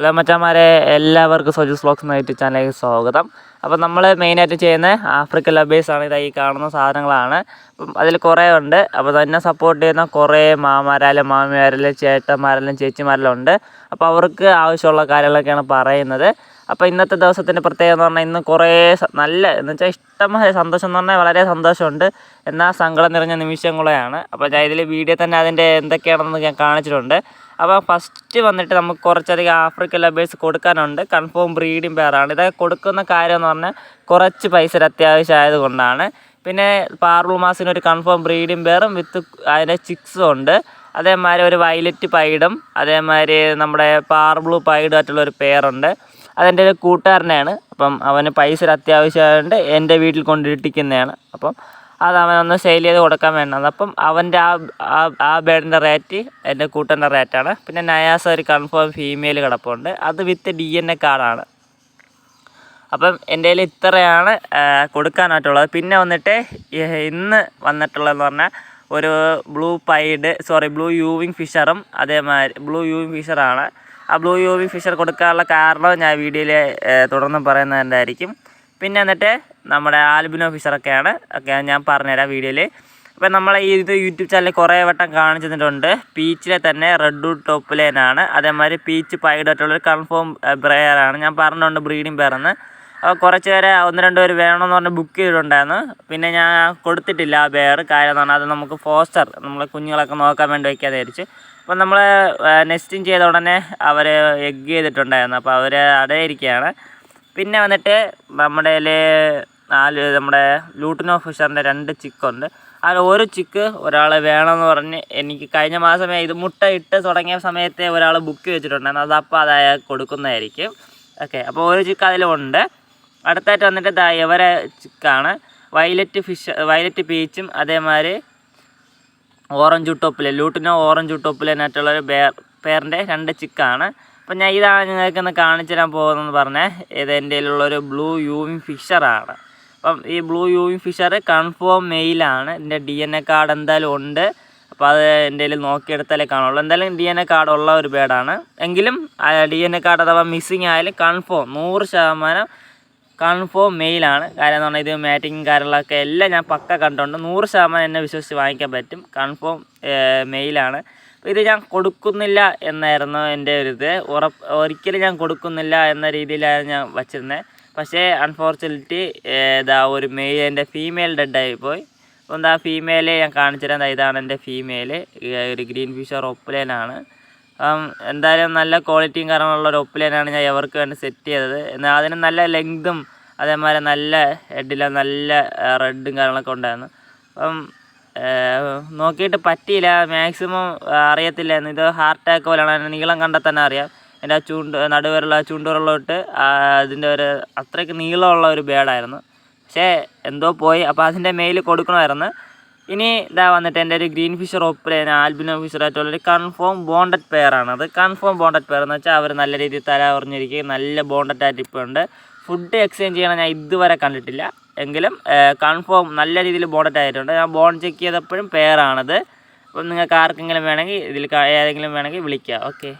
Hello മച്ചാന്മാരെ എല്ലാവർക്കും സോജസ് vlogs എന്ന YouTube ചാനലിലേക്ക് സ്വാഗതം. അപ്പോൾ നമ്മൾ മെയിനായിട്ട് ചെയ്യുന്ന ആഫ്രിക്കൻ ആണ് ഇതായി കാണുന്ന സാധനങ്ങളാണ്. അപ്പം അതിൽ കുറേ ഉണ്ട്. അപ്പോൾ തന്നെ സപ്പോർട്ട് ചെയ്യുന്ന കുറേ മാമാരായാലും മാമിമാരെല്ലാം ചേട്ടന്മാരെല്ലാം ചേച്ചിമാരെല്ലാം ഉണ്ട്. അപ്പോൾ അവർക്ക് ആവശ്യമുള്ള കാര്യങ്ങളൊക്കെയാണ് പറയുന്നത്. അപ്പോൾ ഇന്നത്തെ ദിവസത്തിന്റെ പ്രത്യേകത എന്ന് പറഞ്ഞാൽ ഇന്ന് കുറേ നല്ല എന്ന് വെച്ചാൽ ഇഷ്ടമായ സന്തോഷം എന്ന് പറഞ്ഞാൽ വളരെ സന്തോഷമുണ്ട്. എന്നാൽ സങ്കടം നിറഞ്ഞ നിമിഷം കൂടെയാണ്. അപ്പോൾ ഞാൻ ഇതിൽ വീഡിയോ തന്നെ അതിന്റെ എന്തൊക്കെയാണെന്ന് ഞാൻ കാണിച്ചിട്ടുണ്ട്. അപ്പോൾ ഫസ്റ്റ് വന്നിട്ട് നമുക്ക് കുറച്ചധികം ആഫ്രിക്കൻ ലബേഴ്സ് കൊടുക്കാനുണ്ട്. കൺഫേം ബ്രീഡിംഗ് പെയറാണ് ഇതൊക്കെ കൊടുക്കുന്ന കാര്യം എന്ന് പറഞ്ഞാൽ കുറച്ച് പൈസ അത്യാവശ്യം ആയതുകൊണ്ടാണ് പിന്നെ പാർബിൾ മാസിന് ഒരു കൺഫേം ബ്രീഡിംഗ് പെയറും വിത്ത് അതിന്റെ ചിക്സും ഉണ്ട്. അതേമാതിരി ഒരു വയലറ്റ് പൈഡും അതേമാതിരി നമ്മുടെ പാർബ്ലൂ പൈഡും ആയിട്ടുള്ള ഒരു പെയറുണ്ട് അതെന്റെ ഒരു കൂട്ടുകാരനെയാണ്. അപ്പം അവന് പൈസ ഒരു അത്യാവശ്യമായതുകൊണ്ട് എന്റെ വീട്ടിൽ കൊണ്ടിട്ടിക്കുന്നതാണ്. അപ്പം അത് അവനൊന്ന് സെയിൽ ചെയ്ത് കൊടുക്കാൻ വേണ്ടത് അപ്പം അവന്റെ ആ ആ- ബേഡിന്റെ റേറ്റ് എന്റെ കൂട്ടന്റെ റേറ്റാണ് പിന്നെ നയാസ ഒരു കൺഫേം ഫീമെയിൽ കിടപ്പുണ്ട്. അത് വിത്ത് ഡി എൻ എ കാർഡാണ് അപ്പം എന്റെ കയ്യിൽ ഇത്രയാണ് കൊടുക്കാനായിട്ടുള്ളത്. പിന്നെ വന്നിട്ട് ഇന്ന് വന്നിട്ടുള്ളതെന്ന് പറഞ്ഞാൽ ഒരു blue pied sorry blue wing ഫിഷറും അതേമാതിരി ബ്ലൂ യൂവിങ് ഫിഷറാണ്. ആ ബ്ലൂ യൂവിങ് ഫിഷർ കൊടുക്കാനുള്ള കാരണം ഞാൻ വീഡിയോയിൽ തുടർന്ന് പറയുന്നതായിരിക്കും പിന്നെ എന്നിട്ട് നമ്മുടെ ആൽബിനോ ഫിഷറൊക്കെയാണ്. ഒക്കെ ഞാൻ പറഞ്ഞുതരാം വീഡിയോയിൽ അപ്പോൾ നമ്മളെ ഈ ഇത് യൂട്യൂബ് ചാനലിൽ കുറേ വട്ടം കാണിച്ചു തന്നിട്ടുണ്ട്. പീച്ചിലെ തന്നെ റെഡ് വുഡ് ടോപ്പ് ലൈനാണ്. അതേമാതിരി പീച്ച് പൈഡായിട്ടുള്ളൊരു കൺഫേം ബ്രെയറാണ്. ഞാൻ പറഞ്ഞിട്ടുണ്ട് ബ്രീഡിംഗ് അപ്പോൾ കുറച്ച് പേരെ ഒന്ന് രണ്ട് പേര് വേണമെന്ന് പറഞ്ഞ് ബുക്ക് ചെയ്തിട്ടുണ്ടായിരുന്നു. പിന്നെ ഞാൻ കൊടുത്തിട്ടില്ല ആ ബെയർ കാര്യം എന്ന് പറഞ്ഞാൽ അത് നമുക്ക് ഫോസ്റ്റർ നമ്മളെ കുഞ്ഞുങ്ങളൊക്കെ നോക്കാൻ വേണ്ടി വയ്ക്കാതെ ആയിരിച്ചു അപ്പം നമ്മൾ നെസ്റ്റിങ് ചെയ്ത ഉടനെ അവർ എഗ് ചെയ്തിട്ടുണ്ടായിരുന്നു. അപ്പോൾ അവർ അടയിരിക്കുകയാണ് പിന്നെ വന്നിട്ട് നമ്മുടെ നാല് നമ്മുടെ ലൂട്ടിനോ ഫിഷറിന്റെ രണ്ട് ചിക്കുണ്ട് അതിൽ ഒരു ചിക്ക് ഒരാൾ വേണമെന്ന് പറഞ്ഞ് എനിക്ക് കഴിഞ്ഞ മാസമേ ഇത് മുട്ട ഇട്ട് തുടങ്ങിയ സമയത്തെ ഒരാൾ ബുക്ക് വെച്ചിട്ടുണ്ടായിരുന്നു അതപ്പോൾ അത് അയാൾക്ക് കൊടുക്കുന്നതായിരിക്കും. ഓക്കെ അപ്പോൾ ഒരു ചിക്ക് അതിലുണ്ട്. അടുത്തായിട്ട് വന്നിട്ട് ദാ ചിക്കാണ് വയലറ്റ് ഫിഷ് വയലറ്റ് പീച്ചും അതേമാതിരി ഓറഞ്ച് ടോപ്പിലെ ലൂട്ടിനോ ഓറഞ്ച് ടോപ്പിലായിട്ടുള്ളൊരു ബേർ പേറിന്റെ രണ്ട് ചിക്കാണ്. അപ്പം ഞാൻ ഇതാണ് നിങ്ങൾക്കൊന്ന് കാണിച്ചു തരാൻ പോകുന്നതെന്ന് പറഞ്ഞാൽ ഇത് എന്റെ കയ്യിലുള്ളൊരു ബ്ലൂ യൂവിങ് ഫിഷറാണ്. അപ്പം ഈ ബ്ലൂ യൂവിങ് ഫിഷർ കൺഫേം മെയിലാണ്. ഇതിന്റെ ഡി എൻ എ കാർഡ് എന്തായാലും ഉണ്ട്. അപ്പോൾ അത് എന്റെ നോക്കിയെടുത്താലേ കാണുള്ളൂ. എന്തായാലും ഡി എൻ എ കാർഡ് ഉള്ള ഒരു ബേഡാണ് എങ്കിലും ഡി എൻ എ കാർഡ് അഥവാ മിസ്സിങ് ആയാലും കൺഫേം നൂറ് ശതമാനം കൺഫേം മെയിലാണ്. കാര്യം എന്ന് പറഞ്ഞാൽ ഇത് മാറ്റിങ്ങും കാര്യങ്ങളൊക്കെ എല്ലാം ഞാൻ പക്ക കണ്ടുണ്ട് നൂറ് ശതമാനം എന്നെ വിശ്വസിച്ച് വാങ്ങിക്കാൻ പറ്റും. കൺഫേം മെയിലാണ്. ഇത് ഞാൻ കൊടുക്കുന്നില്ല എന്നായിരുന്നു എന്റെ ഒരു ഇത്. ഉറപ്പ് ഒരിക്കലും ഞാൻ കൊടുക്കുന്നില്ല എന്ന രീതിയിലാണ് ഞാൻ വച്ചിരുന്നത് പക്ഷേ അൺഫോർച്ചുനേറ്റ്ലി ഇതാ ഒരു മെയിൽ എന്റെ ഫീമെയിൽ ഡെഡായി പോയി. അപ്പോൾ എന്താ ഫീമെയിലെ ഞാൻ കാണിച്ചിരുന്നത് ഇതാണ് എന്റെ ഫീമെയിൽ ഒരു ഗ്രീൻ ഫിഷർ ഒപ്പലേനാണ് അപ്പം എന്തായാലും നല്ല ക്വാളിറ്റിയും കാര്യങ്ങളുള്ള ഒരു ഒപ്പിലേനാണ് ഞാൻ എവർക്ക് വേണ്ടി സെറ്റ് ചെയ്തത്. എന്നാൽ അതിന് നല്ല ലെങ്തും അതേമാതിരി നല്ല ഹെഡില നല്ല റെഡും കാര്യങ്ങളൊക്കെ ഉണ്ടായിരുന്നു. അപ്പം നോക്കിയിട്ട് പറ്റിയില്ല. മാക്സിമം അറിയത്തില്ലായിരുന്നു. ഇത് ഹാർട്ട് അറ്റാക്ക് പോലെയാണ്. നീളം കണ്ടാൽ തന്നെ അറിയാം. എന്റെ ആ ചൂണ്ട് നടുവരുള്ള ചൂണ്ടുവരുള്ളോട്ട് അതിന്റെ ഒരു അത്രയ്ക്ക് നീളമുള്ള ഒരു ബേഡായിരുന്നു പക്ഷേ എന്തോ പോയി. അപ്പോൾ അതിന്റെ മെയിൽ കൊടുക്കണമായിരുന്നു. ഇനി ഇതാ വന്നിട്ട് എന്റെ ഒരു green fischer opaline albino fischer ആയിട്ടുള്ളൊരു കൺഫേം ബോണ്ടഡ് പെയർ ആണ്. അത് കൺഫേം ബോണ്ടഡ് പെയർ എന്ന് വെച്ചാൽ അവർ നല്ല രീതിയിൽ തല ഉറഞ്ഞിരിക്കുകയും നല്ല ബോണ്ടഡ് ആയിട്ട് ഇപ്പോൾ ഉണ്ട്. ഫുഡ് എക്സ്ചേഞ്ച് ചെയ്യണം ഞാൻ ഇതുവരെ കണ്ടിട്ടില്ല. എങ്കിലും കൺഫേം നല്ല രീതിയിൽ ബോണ്ടഡ് ആയിട്ടുണ്ട്. ഞാൻ ബോൺ ചെക്ക് ചെയ്തപ്പോഴും പെയറാണത് അപ്പം നിങ്ങൾക്ക് ആർക്കെങ്കിലും വേണമെങ്കിൽ ഇതിൽ ഏതെങ്കിലും വേണമെങ്കിൽ വിളിക്കുക ഓക്കെ